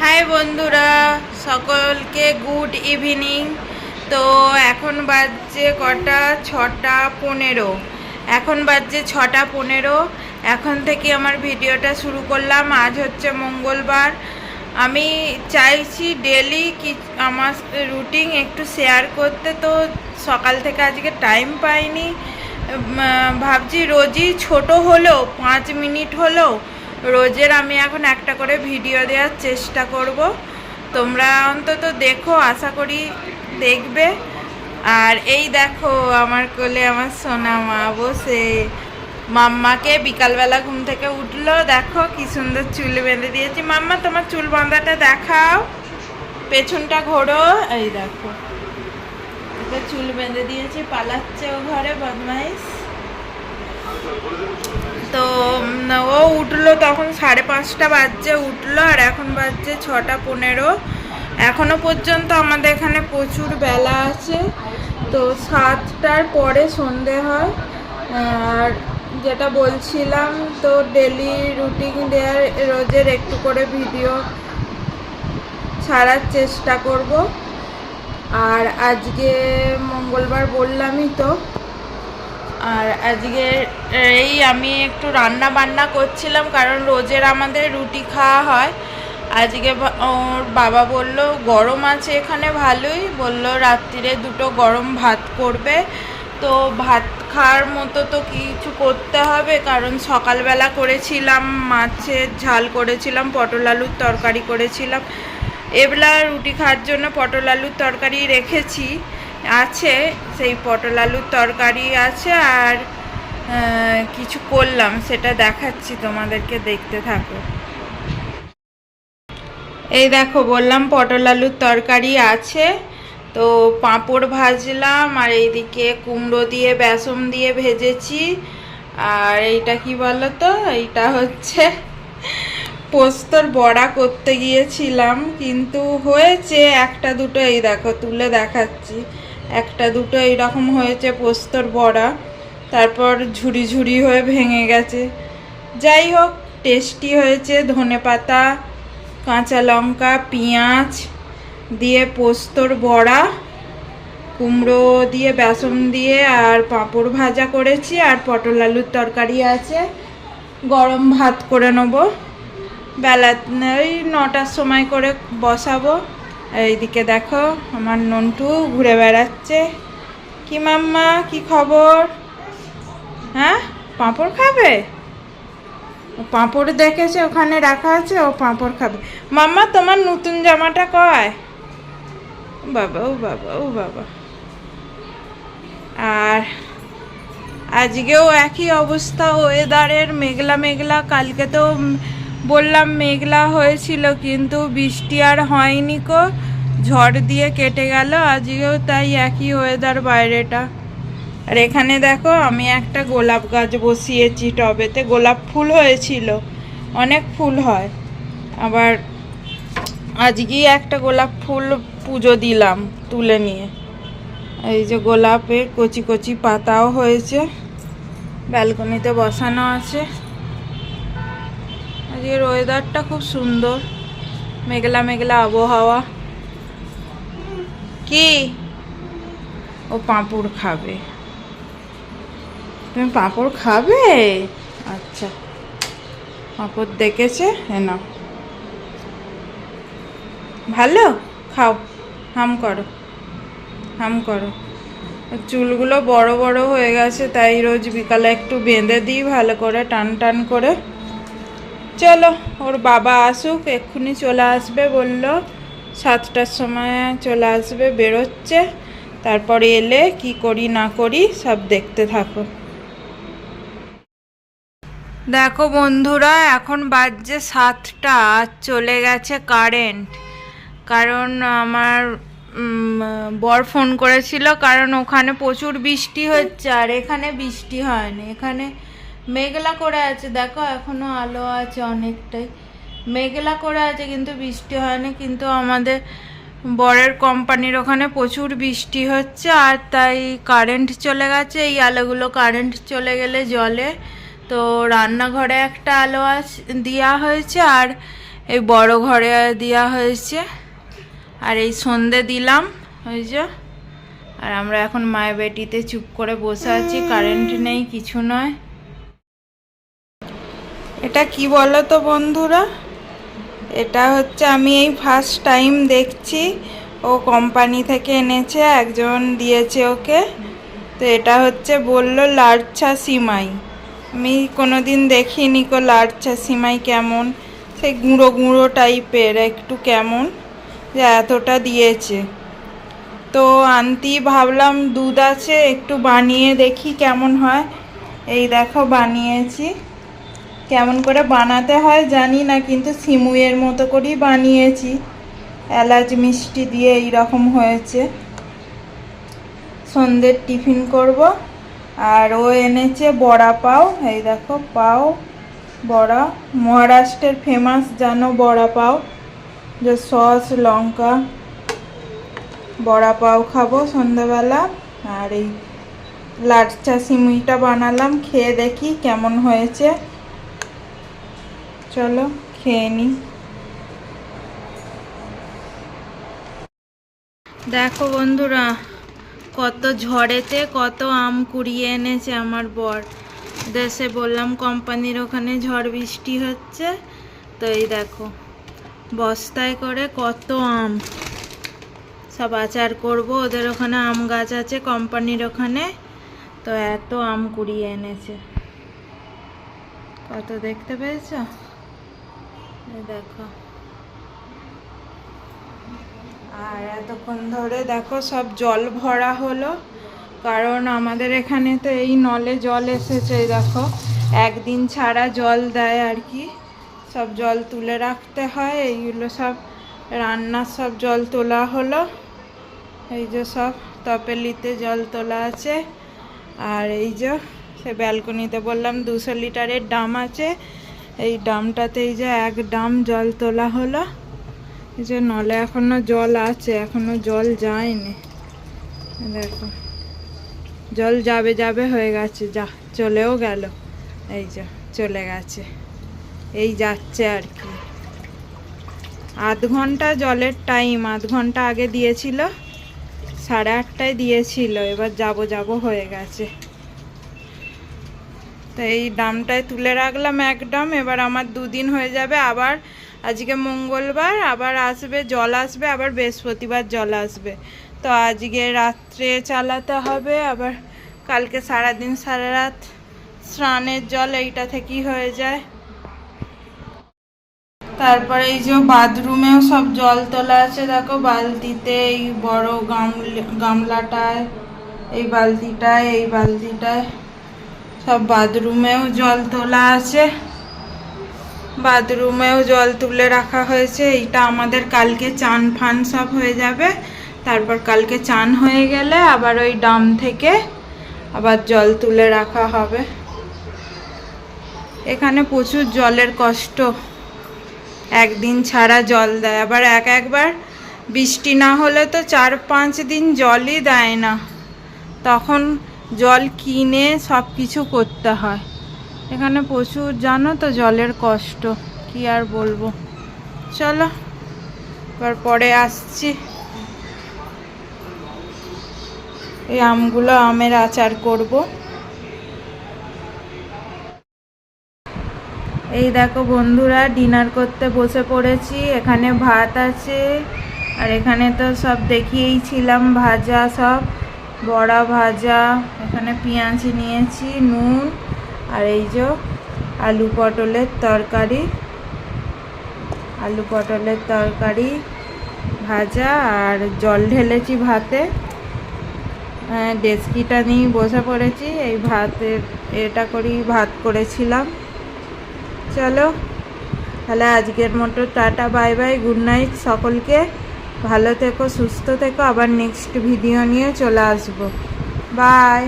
High বন্ধুরা, সকলকে good evening. তো এখন বাজছে কটা? ছটা পনেরো। এখন বাজছে ছটা পনেরো। এখন থেকে আমার ভিডিওটা শুরু করলাম। আজ হচ্ছে মঙ্গলবার। আমি চাইছি ডেলি কি আমার রুটিন একটু শেয়ার করতে, তো সকাল থেকে আজকে টাইম পাইনি। ভাবছি রোজই ছোট হলেও, পাঁচ মিনিট হলেও রোজের আমি এখন একটা করে ভিডিও দেওয়ার চেষ্টা করব। তোমরা অন্তত দেখো, আশা করি দেখবে। আর এই দেখো, আমার কোলে আমার সোনা মা বসে। মাম্মাকে বিকালবেলা ঘুম থেকে উঠল, দেখো কি সুন্দর চুল বেঁধে দিয়েছি। মাম্মা, তোমার চুল বাঁধাটা দেখাও। পেছনটা ঘোরো। এই দেখো চুল বেঁধে দিয়েছি, পালাচ্ছে ও ঘরে, বদমাইশ। তো ও উঠল তখন সাড়ে পাঁচটা বাজছে উঠল আর এখন বাজছে ছটা পনেরো। এখনও পর্যন্ত আমাদের এখানে প্রচুর বেলা আছে। তো সাতটার পরে সন্ধে হয়। আর যেটা বলছিলাম, তো ডেলি রুটিন দেওয়ার রোজের একটু করে ভিডিও ছাড়ার চেষ্টা করব। আর আজকে মঙ্গলবার বললামই তো আর আজকে এই আমি একটু রান্না বান্না করছিলাম কারণ রোজের আমাদের রুটি খাওয়া হয়। আজকে ওর বাবা বলল, গরম আছে এখানে ভালোই। বলল, রাত্রিরে দুটো গরম ভাত করবে। তো ভাত খাওয়ার মতো তো কিছু করতে হবে, কারণ সকালবেলা করেছিলাম মাছের ঝাল করেছিলাম, পটল আলুর তরকারি করেছিলাম। এবেলা রুটি খাওয়ার জন্য পটল আলুর তরকারি রেখেছি। আছে, সেই পটল আলুর তরকারি আছে আর কিছু করলাম, সেটা দেখাচ্ছি তোমাদেরকে, দেখতে থাকো। এই দেখো, বললাম পটল আলুর তরকারি আছে, তো পাঁপড় ভাজলাম, আর এইদিকে কুমড়ো দিয়ে, বেসন দিয়ে ভেজেছি, আর এইটা কি বলো তো এইটা হচ্ছে পোস্তর বড়া করতে গিয়েছিলাম, কিন্তু হয়েছে একটা দুটো, এই দেখো, তুলে দেখাচ্ছি। একটা দুটো এইরকম হয়েছে, পোস্তর বড়া। তারপর ঝুড়ি ঝুড়ি হয়ে ভেঙে গেছে। যাই হোক, টেস্টি হয়েছে ধনে পাতা, কাঁচা লঙ্কা, পেঁয়াজ, দিয়ে পোস্তর বড়া, কুমড়ো দিয়ে, বেসন দিয়ে আর পাঁপড় ভাজা করেছি, আর পটল আলুর তরকারি আছে। গরম ভাত করে নেব। বেলা ওই নটার সময় করে বসাবো। এইদিকে দেখো, আমার নন্টু ঘুরে বেড়াচ্ছে। কি মাম্মা, কি খবর? হ্যাঁ? পাঁপড় খাবে? ও পাঁপড় দেখেছে, ওখানে রাখা আছে, ও পাঁপড় খাবে। মাম্মা, তোমার নতুন জামাটা কয়? বাবা, ও বাবা ও বাবা। আর আজকেও একই অবস্থা ওয়েদারের মেঘলা মেঘলা কালকে তো বললাম, মেঘলা হয়েছিল কিন্তু বৃষ্টি আর হয়নি কো। ঝড় দিয়ে কেটে গেল, আজকেও তাই একই ওয়েদার বাইরেটা। আর এখানে দেখো, আমি একটা গোলাপ গাছ বসিয়েছি টবেতে। গোলাপ ফুল হয়েছিল, অনেক ফুল হয়। আবার আজকেই একটা গোলাপ ফুল পুজো দিলাম তুলে নিয়ে। এই যে গোলাপের কচি কচি পাতাও হয়েছে, ব্যালকনিতে বসানো আছে। আজকের ওয়েদারটা খুব সুন্দর। মেঘলা মেঘলা আবহাওয়া। কি? ও পাঁপড় খাবে। তুমি পাঁপড় খাবে? আচ্ছা। পাঁপড় দেখেছে? নাও। ভালো? খাও। হাম করো। হাম করো। চুলগুলো বড় বড় হয়ে গেছে, তাই রোজ বিকালে একটু বেঁধে দিই ভালো করে, টান টান করে। চলো, ওর বাবা আসুক, এক্ষুনি চলে আসবে বলল। সাতটার সময় চলে আসবে, বেরোচ্ছে। তারপরে এলে কি করি না করি সব দেখতে থাকো। দেখো বন্ধুরা, এখন বাজছে সাতটা আর চলে গেছে কারেন্ট। কারণ আমার বর ফোন করেছিল, কারণ ওখানে প্রচুর বৃষ্টি হচ্ছে, আর এখানে বৃষ্টি হয়নি। এখানে মেঘলা করে আছে, দেখো এখনও আলো আছে অনেকটাই। মেঘলা করে আছে কিন্তু বৃষ্টি হয়নি, কিন্তু আমাদের বরের কোম্পানির ওখানে প্রচুর বৃষ্টি হচ্ছে আর তাই কারেন্ট চলে গেছে। এই আলোগুলো কারেন্ট চলে গেলে জলে। তো রান্নাঘরে একটা আলো আছে দেওয়া হয়েছে আর এই বড় ঘরে দেওয়া হয়েছে। আর এই সন্ধে দিলাম, ওই যে। আর আমরা এখন মায়ের বেটিতে চুপ করে বসে আছি কারেন্ট নেই, কিছু নয়। এটা কি বলো তো বন্ধুরা? এটা হচ্ছে আমি এই ফার্স্ট টাইম দেখছি। ও কোম্পানি থেকে এনেছে, একজন দিয়েছে ওকে। তো এটা হচ্ছে বলল লাচ্ছা সিমাই। আমি কোনোদিন দেখিনি কো লাচ্ছা সিমাই কেমন। সেই গুঁড়ো গুঁড়ো টাইপের একটু কেমন যে এতটা দিয়েছে। তো আনতি ভাবলাম দুধ আছে, একটু বানিয়ে দেখি কেমন হয়। এই দেখো বানিয়েছি। কেমন করে বানাতে হয় জানি না, কিন্তু সিমুয়ের মতো করেই বানিয়েছি। এলাচ মিষ্টি দিয়ে এই রকম হয়েছে। সন্ধ্যের টিফিন করব। আর ও এনেছে বড়া পাও। এই দেখো, পাও, বড়া। মহারাষ্ট্রের ফেমাস জানো বড়া পাও? যে সস, লঙ্কা, বড়া পাও খাব সন্ধ্যাবেলা। আর এই লাচ্চা সিমুইটা বানালাম, খেয়ে দেখি কেমন হয়েছে। চলো, খেয়ে নিই দেখো বন্ধুরা, কত ঝড়েতে কত আম কুড়িয়ে এনেছে আমার বর। দেশে বললাম, কোম্পানির ওখানে ঝড় বৃষ্টি হচ্ছে। তো এই দেখো, বস্তায় করে কত আম। সব আচার করব, ওদের ওখানে আম গাছ আছে, কোম্পানির ওখানে। তো এত আম কুড়িয়ে এনেছে। কত দেখতে পেয়েছ? দেখো। আর এতক্ষণ ধরে দেখো সব জল ভরা হলো, কারণ আমাদের এখানে তো এই নলে জল এসেছে দেখো। একদিন ছাড়া জল দেয় আর কি। সব জল তুলে রাখতে হয়, এইগুলো সব রান্নার সব জল তোলা হলো। এই যে সব তপেলিতে জল তোলা আছে, আর এই যে সে ব্যালকনিতে বললাম দুশো লিটারের ডাম আছে এই ডামটাতে এই যে এক ডাম জল তোলা হলো। এই যে নলে এখনও জল আছে, এখনও জল যায়নি। দেখো, জল যাবে যাবে হয়ে গেছে, যা, চলেও গেল। এই যে, চলে গেছে। এই যাচ্ছে আর কি। আধ ঘণ্টা জলের টাইম, আধ ঘণ্টা আগে দিয়েছিল, সাড়ে আটটায় দিয়েছিল, এবার যাব যাব হয়ে গেছে। তো এই ডামটায় তুলে রাখলাম এক এবার আমার দুদিন হয়ে যাবে, আবার আজকে মঙ্গলবার, আবার আসবে, জল আসবে, আবার বৃহস্পতিবার জল আসবে। তো আজকে রাত্রে চালাতে হবে, আবার কালকে সারাদিন সারা রাত স্নানের জল এইটা থেকেই হয়ে যায়। তারপরে এই যে বাথরুমেও সব জল তোলা আছে, দেখো বালতিতে এই বড় গামলা, গামলাটায়, এই বালতিটায় এই বালতিটায়। সব বাথরুমেও জল তোলা আছে। বাথরুমেও জল তুলে রাখা হয়েছে। এইটা আমাদের কালকে চান ফান সব হয়ে যাবে। তারপর কালকে চান হয়ে গেলে আবার ওই ডাম থেকে আবার জল তুলে রাখা হবে। এখানে প্রচুর জলের কষ্ট। একদিন ছাড়া জল দেয়। আবার এক একবার বৃষ্টি না হলে তো চার পাঁচ দিন জলই দেয় না। তখন জল কিনে সব কিছু করতে হয়। এখানে প্রচুর, জানো তো, জলের কষ্ট। কি আর বলব? চলো, এবার পরে আসছি। এই আমগুলো আমের আচার করব। এই দেখো বন্ধুরা, ডিনার করতে বসে পড়েছি। এখানে ভাত আছে, আর এখানে তো সব দেখিয়েই ছিলাম, ভাজা সব। বড়া ভাজা এখানে পেঁয়াজ নিয়েছি নুন আর এই যে আলু পটলের তরকারি। আলু পটলের তরকারি ভাজা আর জল ঢেলেছি ভাতে। হ্যাঁ, ডেস্কিটা নিয়ে বসে পড়েছি এই ভাতের এটা করেই ভাত করেছিলাম। চলো তাহলে আজকের মতো tata bye bye good night সকলকে। ভালো থেকো সুস্থ থেকো। আবার নেক্সট ভিডিও নিয়ে চলে আসব। বাই